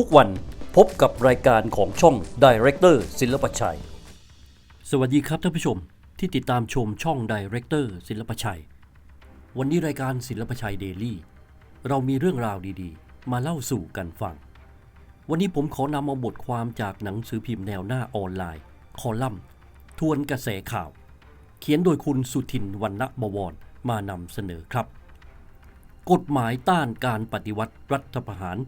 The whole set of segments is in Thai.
ทุกวันพบกับรายการของช่อง Director ศิลปชัย สวัสดีครับท่านผู้ชมที่ติดตามชมช่อง Director ศิลปชัย วันนี้รายการศิลปชัยเดลี่เรามีเรื่องราวดีๆ มาเล่าสู่กันฟัง วันนี้ผมขอนำเอาบทความจากหนังสือพิมพ์แนวหน้าออนไลน์ คอลัมน์ ทวนกระแสข่าว เขียนโดยคุณสุทินวรรณบวรมานำเสนอครับ กฎหมายต้านการปฏิวัติรัฐประหาร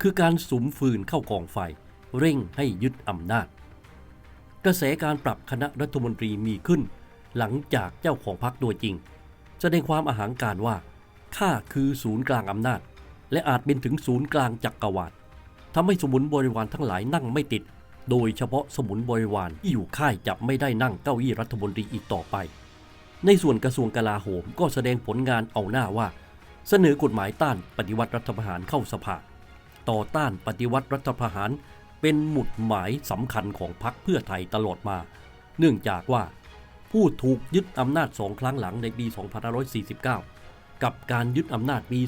คือการสุมฟืนเข้ากองไฟ เร่งให้ยึดอำนาจ กระแสการปรับคณะรัฐมนตรีมีขึ้น หลังจากเจ้าของพรรคตัวจริง แสดงความอาหารการว่าข้าคือศูนย์กลางอำนาจ และอาจเป็นถึงศูนย์กลางจักรวาลทำให้สมุนบริวารทั้งหลายนั่งไม่ติด โดยเฉพาะสมุนบริวารที่อยู่ค่ายจับไม่ได้นั่งเก้าอี้รัฐมนตรีอีกต่อไป ในส่วนกระทรวงกลาโหมก็แสดงผลงานเอาหน้าว่า เสนอกฎหมายต้านปฏิวัติรัฐประหารเข้าสภา ต่อต้านปฏิวัติรัฐประหาร เป็นหมุดหมายสำคัญของพรรคเพื่อไทยตลอดมา เนื่องจากว่า ผู้ถูกยึดอำนาจสองครั้งหลังในปี 2549 กับการยึดอำนาจปี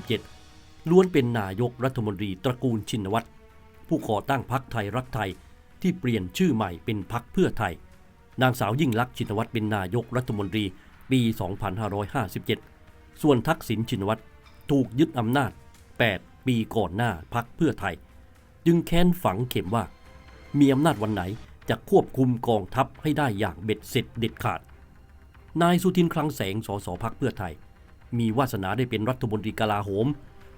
2557 ล้วนเป็นนายกรัฐมนตรีตระกูลชินวัตรผู้ก่อตั้งพรรคไทยรักไทยที่เปลี่ยนชื่อใหม่เป็นพรรคเพื่อไทย นางสาวยิ่งลักษณ์ชินวัตรเป็นนายกรัฐมนตรีปี 2557 ส่วนทักษิณชินวัตรถูกยึดอำนาจ 8 ปีก่อนหน้าพักเพื่อไทย จึงแค้นฝังเข็มว่า มีอำนาจวันไหนจะควบคุมกองทัพให้ได้อย่างเบ็ดเสร็จเด็ดขาด นายสุทินคลังแสงสสพักเพื่อไทย มีวาสนาได้เป็นรัฐมนตรีกลาโหม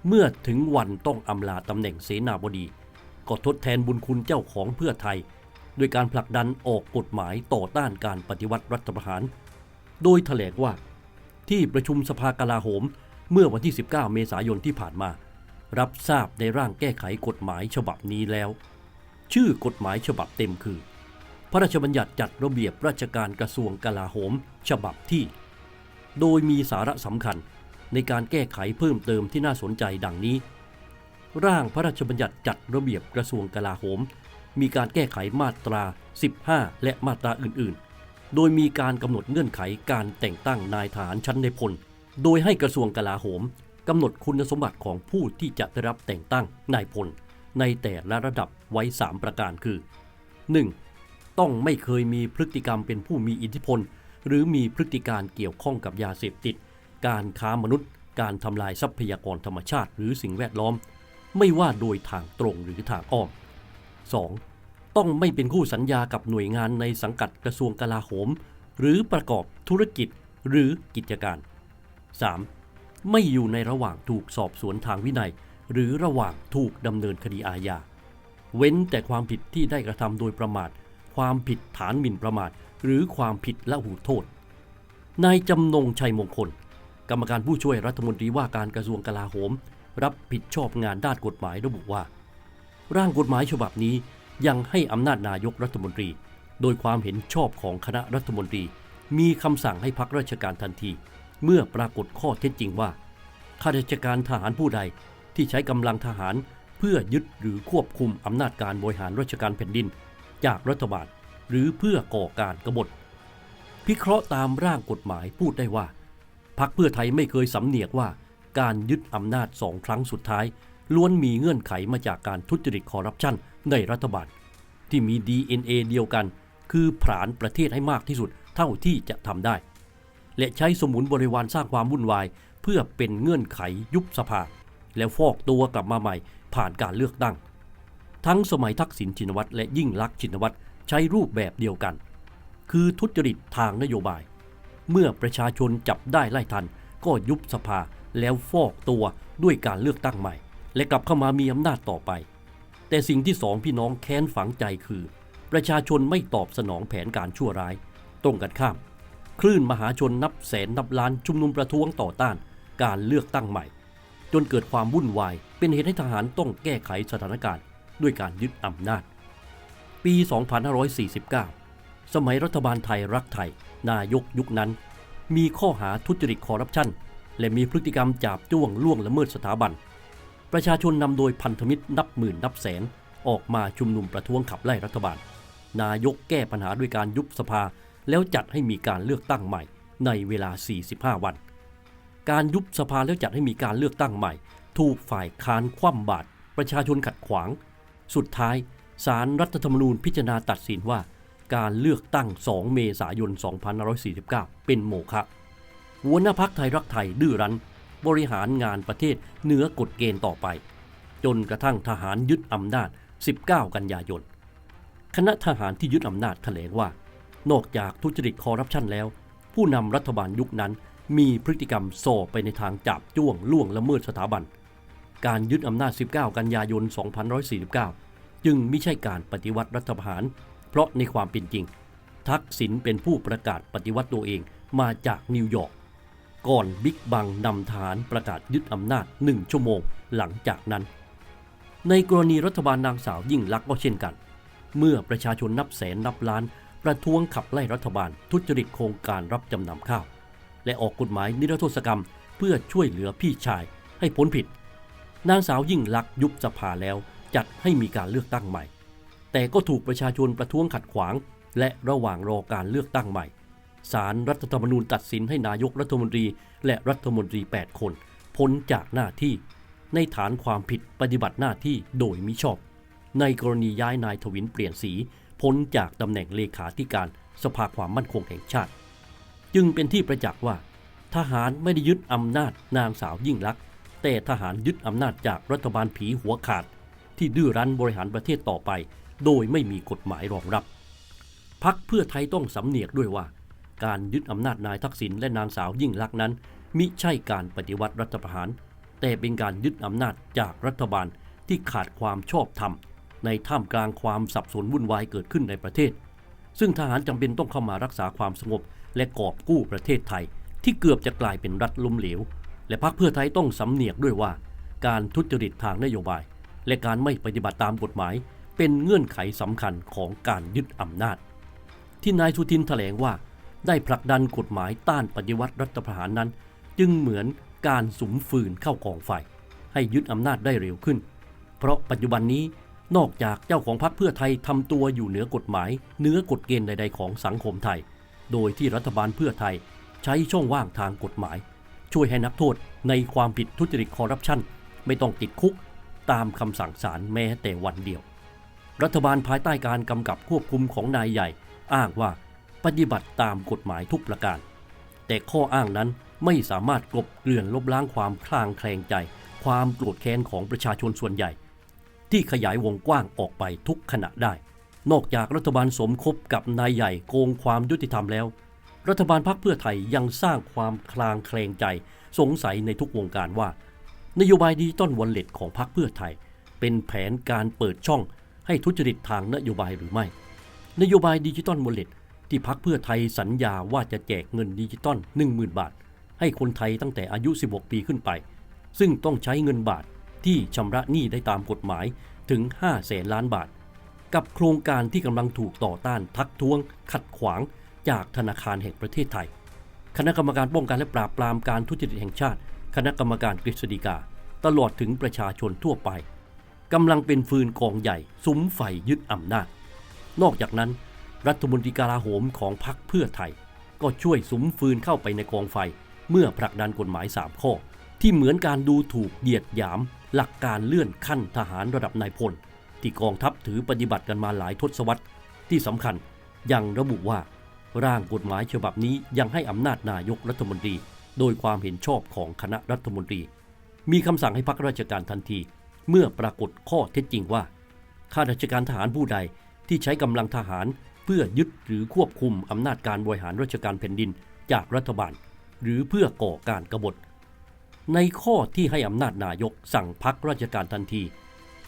เมื่อถึงวันต้องอำลาตำแหน่งเสนาบดี ก็ทดแทนบุญคุณเจ้าของเพื่อไทย โดยการผลักดันออกกฎหมายต่อต้านการปฏิวัติรัฐประหาร โดยแถลงว่า ที่ประชุมสภากลาโหม เมื่อวันที่ 19 เมษายนที่ผ่านมา รับทราบในร่างแก้ไขกฎหมายฉบับนี้แล้ว ชื่อกฎหมายฉบับเต็มคือ พระราชบัญญัติจัดระเบียบราชการกระทรวงกลาโหม ฉบับที่ โดยมีสาระสำคัญในการแก้ไขเพิ่มเติมที่น่าสนใจดังนี้ ร่างพระราชบัญญัติจัดระเบียบกระทรวงกลาโหม มีการแก้ไขมาตรา 15 และมาตราอื่นๆ โดยมีการกำหนดเงื่อนไขการแต่งตั้งนายทหารชั้นในพล โดยให้กระทรวงกลาโหม กำหนดคุณสมบัติของผู้ที่จะได้รับแต่งตั้งนายพลในแต่ละระดับไว้ 3 ประการคือ 1. ต้องไม่เคยมีพฤติกรรมเป็นผู้มีอิทธิพล หรือมีพฤติการเกี่ยวข้องกับยาเสพติด การค้ามนุษย์ การทำลายทรัพยากรธรรมชาติ หรือสิ่งแวดล้อม ไม่ว่าโดยทางตรงหรือทางอ้อม 2. ต้องไม่เป็นคู่สัญญากับหน่วยงานในสังกัดกระทรวงกลาโหม หรือประกอบธุรกิจหรือกิจการ 3. ไม่อยู่ในระหว่างถูกสอบสวนทางวินัย หรือระหว่างถูกดำเนินคดีอาญา เว้นแต่ความผิดที่ได้กระทำโดยประมาท ความผิดฐานหมิ่นประมาท หรือความผิดละหูโทษ นายจำนงชัยมงคล กรรมการผู้ช่วยรัฐมนตรีว่าการกระทรวงกลาโหม รับผิดชอบงานด้านกฎหมายระบุว่า ร่างกฎหมายฉบับนี้ยังให้อำนาจนายกรัฐมนตรี โดยความเห็นชอบของคณะรัฐมนตรี มีคำสั่งให้พักราชการทันที เมื่อปรากฏข้อเท็จจริงว่าข้าราชการทหารผู้ใดที่ใช้กำลังทหารเพื่อยึดหรือควบคุมอำนาจการบริหารราชการแผ่นดิน จากรัฐบาลหรือเพื่อก่อการกบฏ พิเคราะห์ตามร่างกฎหมายพูดได้ว่าพักเพื่อไทยไม่เคยสำเนียกว่าการยึดอำนาจสองครั้งสุดท้าย ล้วนมีเงื่อนไขมาจากการทุจริตคอร์รัปชันในรัฐบาล ที่มี DNA เดียวกัน คือผลาญประเทศให้มากที่สุดเท่าที่จะทำได้ และใช้สมุนบริวารสร้างความวุ่นวาย เพื่อเป็นเงื่อนไขยุบสภา แล้วฟอกตัวกลับมาใหม่ ผ่านการเลือกตั้ง ทั้งสมัยทักษิณชินวัตรและยิ่งลักษณ์ชินวัตรใช้รูปแบบเดียวกัน คือทุจริตทางนโยบาย เมื่อประชาชนจับได้ไล่ทัน ก็ยุบสภาแล้วฟอกตัวด้วยการเลือกตั้งใหม่ และกลับเข้ามามีอำนาจต่อไป แต่สิ่งที่สองพี่น้องแค้นฝังใจคือ ประชาชนไม่ตอบสนองแผนการชั่วร้าย ตรงกันข้าม คลื่นมหาชนนับแสนนับล้านชุมนุมประท้วงต่อต้านการเลือกตั้งใหม่ จนเกิดความวุ่นวาย เป็นเหตุให้ทหารต้องแก้ไขสถานการณ์ด้วยการยึดอำนาจ ปี 2549 สมัยรัฐบาลไทยรักไทย นายกยุคนั้น มีข้อหาทุจริตคอร์รัปชัน และมีพฤติกรรมจาบจ้วงล่วงละเมิดสถาบัน ประชาชนนำโดยพันธมิตรนับหมื่นนับแสนออกมาชุมนุมประท้วงขับไล่รัฐบาล นายกแก้ปัญหาด้วยการยุบสภา แล้วจัดให้มีการเลือกตั้งใหม่ในเวลา 45 วัน การยุบสภาแล้วจัดให้มีการเลือกตั้งใหม่ ถูกฝ่ายค้านคว่ำบาตรประชาชนขัดขวาง สุดท้ายสารรัฐธรรมนูญพิจารณาตัดสินว่า การเลือกตั้ง 2 เมษายน 2549 เป็นโมฆะหัวหน้าพักไทยรักไทยดื้อรั้น บริหารงานประเทศเหนือกฎเกณฑ์ต่อไป จนกระทั่งทหารยึดอำนาจ 19 กันยายน คณะทหารที่ยึดอำนาจแถลงว่า นอกจากทุจริตคอร์รัปชันแล้ว ผู้นำรัฐบาลยุคนั้นมีพฤติกรรมส่อไปในทางจับจ้วงล่วงละเมิดสถาบัน การยึดอำนาจ 19 กันยายน2549 จึงไม่ใช่การปฏิวัติรัฐประหาร เพราะในความเป็นจริง ทักษิณเป็นผู้ประกาศปฏิวัติตัวเองมาจากนิวยอร์กก่อนบิ๊กบังนำทหารประกาศยึดอำนาจหนึ่งชั่วโมงหลังจากนั้น ในกรณีรัฐบาลนางสาวยิ่งลักษณ์ก็เช่นกัน เมื่อประชาชนนับแสนนับล้าน ประท้วงขับไล่รัฐบาล ทุจริตโครงการรับจำนำข้าว และออกกฎหมายนิรโทษกรรม เพื่อช่วยเหลือพี่ชายให้พ้นผิด นางสาวยิ่งลักษณ์ยุบสภาแล้วจัดให้มีการเลือกตั้งใหม่ แต่ก็ถูกประชาชนประท้วงขัดขวาง และระหว่างรอการเลือกตั้งใหม่ศาลรรัฐธรรมนูญตัดสินให้นายกรัฐมนตรี และรัฐมนตรี 8 คนพ้นจากหน้าที่ ในฐานความผิดปฏิบัติหน้าที่โดยมิชอบ ในกรณีย้ายนายทวินเปลี่ยนสี พ้นจากตำแหน่งเลขาธิการสภาความมั่นคงแห่งชาติ จึงเป็นที่ประจักษ์ว่า ทหารไม่ได้ยึดอำนาจนางสาวยิ่งลักษณ์แต่ทหารยึดอำนาจจากรัฐบาลผีหัวขาด ที่ดื้อรั้นบริหารประเทศต่อไป โดยไม่มีกฎหมายรองรับพักเพื่อไทยต้องสำเนียกด้วยว่า การยึดอำนาจนายทักษิณและนางสาวยิ่งลักษณ์นั้น มิใช่การปฏิวัติรัฐประหาร แต่เป็นการยึดอำนาจจากรัฐบาลที่ขาดความชอบธรรม ในท่ามกลางความสับสนวุ่นวายเกิดขึ้นในประเทศ ซึ่งทหารจำเป็นต้องเข้ามารักษาความสงบ และกอบกู้ประเทศไทย ที่เกือบจะกลายเป็นรัฐล้มเหลว และพรรคเพื่อไทยต้องสำเนียกด้วยว่า การทุจริตทางนโยบาย และการไม่ปฏิบัติตามกฎหมาย เป็นเงื่อนไขสำคัญของการยึดอำนาจ ที่นายสุทินแถลงว่า ได้ผลักดันกฎหมายต้านปฏิวัติรัฐประหารนั้น จึงเหมือนการสุมฟืนเข้ากองไฟให้ยึดอำนาจได้เร็วขึ้น เพราะปัจจุบันนี้ นอกจากเจ้าของพรรคเพื่อไทยทำตัวอยู่เหนือกฎหมายเหนือกฎเกณฑ์ใดๆของสังคมไทย โดยที่รัฐบาลเพื่อไทยใช้ช่องว่างทางกฎหมาย ช่วยให้นักโทษในความผิดทุจริตคอร์รัปชันไม่ต้องติดคุกตามคำสั่งศาลแม้แต่วันเดียว รัฐบาลภายใต้การกำกับควบคุมของนายใหญ่ อ้างว่าปฏิบัติตามกฎหมายทุกประการ แต่ข้ออ้างนั้นไม่สามารถกลบเกลื่อนลบล้างความคลางแคลงใจ ความโกรธแค้นของประชาชนส่วนใหญ่ ที่ขยายวงกว้างออกไปทุกขณะได้ นอกจากรัฐบาลสมคบกับนายใหญ่โกงความยุติธรรมแล้ว รัฐบาลพรรคเพื่อไทยยังสร้างความคลางแคลงใจ สงสัยในทุกวงการว่า นโยบายดิจิตอลวอลเล็ตของพรรคเพื่อไทย เป็นแผนการเปิดช่อง ให้ทุจริตทางนโยบายหรือไม่ นโยบายดิจิตอลวอลเล็ตที่พรรคเพื่อไทยสัญญาว่าจะแจกเงินดิจิตอล10,000 บาท ให้คนไทยตั้งแต่อายุ 16 ปีขึ้นไป ซึ่งต้องใช้เงินบาท ที่ชำระหนี้ได้ตามกฎหมายถึง 5 แสนล้านบาท กับโครงการที่กำลังถูกต่อต้านทักท้วง ขัดขวางจากธนาคารแห่งประเทศไทย คณะกรรมการป้องกันและปราบปรามการทุจริตแห่งชาติ คณะกรรมการกฤษฎีกา ตลอดถึงประชาชนทั่วไปกำลังเป็นฟืนกองใหญ่สุมไฟยึดอำนาจ นอกจากนั้น รัฐมนตรีกลาโหมของพรรคเพื่อไทย ก็ช่วยสุมฟืนเข้าไปในกองไฟ เมื่อผลักดันกฎหมาย 3 ข้อ ที่เหมือนการดูถูกเหยียดหยาม หลักการเลื่อนขั้นทหารระดับนายพล ที่กองทัพถือปฏิบัติกันมาหลายทศวรรษที่สำคัญยังระบุว่า ร่างกฎหมายฉบับนี้ยังให้อำนาจนายกรัฐมนตรี โดยความเห็นชอบของคณะรัฐมนตรี มีคำสั่งให้พักราชการทันที เมื่อปรากฏข้อเท็จจริงว่าข้าราชการทหารผู้ใดที่ใช้กำลังทหารเพื่อยึดหรือควบคุมอำนาจการบริหารราชการแผ่นดินจากรัฐบาล หรือเพื่อก่อการกบฏ ในข้อที่ให้อำนาจนายกสั่งพักราชการทันที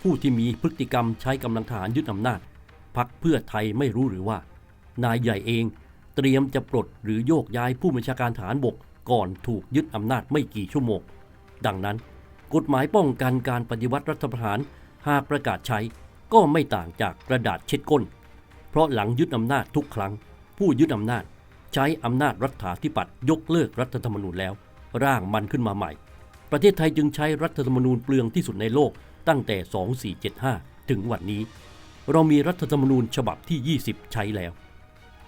ผู้ที่มีพฤติกรรมใช้กำลังทหารยึดอำนาจ พักเพื่อไทยไม่รู้หรือว่า นายใหญ่เองเตรียมจะปลดหรือโยกย้ายผู้บัญชาการทหารบกก่อนถูกยึดอำนาจไม่กี่ชั่วโมง ดังนั้น กฎหมายป้องกันการปฏิวัติรัฐประหารหากประกาศใช้ก็ไม่ต่างจากกระดาษเช็ดก้น เพราะหลังยึดอำนาจทุกครั้ง ผู้ยึดอำนาจ ใช้อำนาจรัฐาธิปัตย์ยกเลิกรัฐธรรมนูญแล้ว ร่างมันขึ้นมาใหม่ ประเทศไทยจึงใช้รัฐธรรมนูญเปลืองที่สุดในโลกตั้งแต่ 2475 ถึงวันนี้ เรามีรัฐธรรมนูญฉบับที่ 20 ใช้แล้ว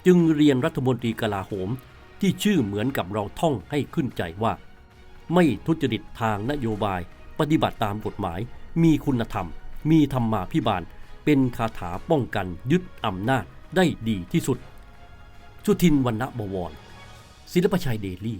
จึงเรียนรัฐมนตรีกลาโหมที่ชื่อเหมือนกับเราท่องให้ขึ้นใจว่า ไม่ทุจริตทางนโยบาย ปฏิบัติตามกฎหมาย มีคุณธรรม มีธรรมาพิบาล เป็นคาถาป้องกันยึดอำนาจได้ดีที่สุด สุทินวรรณบวร ศิลปชัยเดลี่